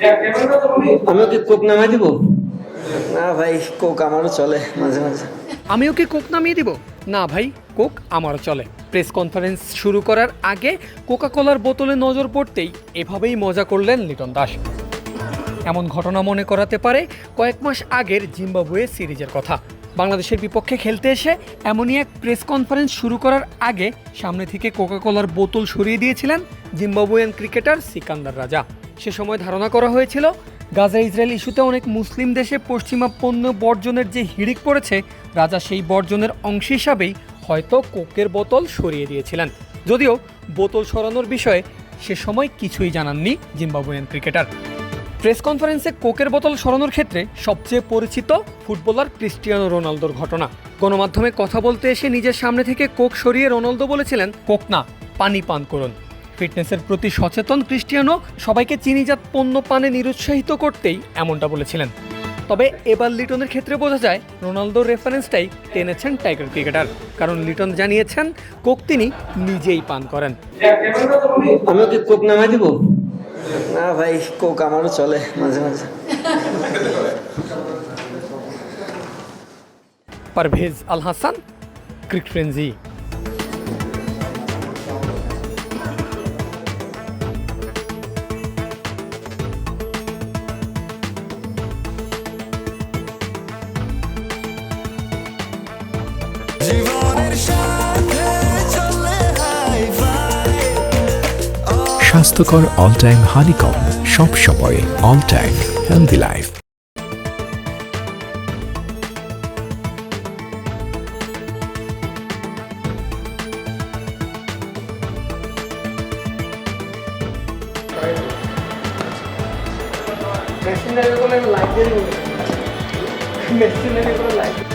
আমি কি কোক নামাই দিব? না ভাই কোক আমারও চলে মাঝে মাঝে। আমি ওকে কোক নামিয়ে দিব? না ভাই কোক আমারও চলে। প্রেস কনফারেন্স শুরু করার আগে কোকা কোলার বোতলে নজর পড়তেই এভাবেই মজা করলেন লিটন দাস। এমন ঘটনা মনে করাতে পারে কয়েক মাস আগের জিম্বাবুয়ে সিরিজের কথা। বাংলাদেশের বিপক্ষে খেলতে এসে এমনই এক প্রেস কনফারেন্স শুরু করার আগে সামনে থেকে কোকা কোলার বোতল সরিয়ে দিয়েছিলেন জিম্বাবুয়ান ক্রিকেটার সিকান্দার রাজা। সে সময় ধারণা করা হয়েছিল, গাজা ইসরায়েল ইস্যুতে অনেক মুসলিম দেশে পশ্চিমা পণ্য বর্জনের যে হিড়িক পড়েছে, রাজা সেই বর্জনের অংশ হিসাবেই হয়তো কোকের বোতল সরিয়ে দিয়েছিলেন। যদিও বোতল সরানোর বিষয়ে সে সময় কিছুই জানাননি জিম্বাবুয়ান ক্রিকেটার। প্রেস কনফারেন্সে কোকের বোতল সরানোর ক্ষেত্রে সবচেয়ে পরিচিত ফুটবলার ক্রিস্টিয়ানো রোনালদোর ঘটনা। গণমাধ্যমে কথা বলতে এসে নিজের সামনে থেকে কোক সরিয়ে রোনালদো বলেছিলেন, কোক না, পানি পান করুন। ফিটনেসের প্রতি সচেতন ক্রিস্টিয়ানো সবাইকে চিনিজাত পণ্য পানে নিরুৎসাহিত করতেই এমনটা বলেছিলেন। তবে এবার লিটনের ক্ষেত্রে বোঝা যায় রোনালদোর রেফারেন্সটাই টেনেছেন টাইগার ক্রিকেটার। কারণ লিটন জানিয়েছেন কোক তিনি নিজেই পান করেন। আমি কি কোক নামাই দিব? না ভাই কোক আমারও চলে মাঝে মাঝে। পারভেজ আল হাসান ক্রিক ফ্রেন্জি স্বাস্থ্যকর অল টাইম হানিকম সব সময় all time healthy life machine live করে লাইভ দিয়ে মেশিন লাইভ করে লাইভ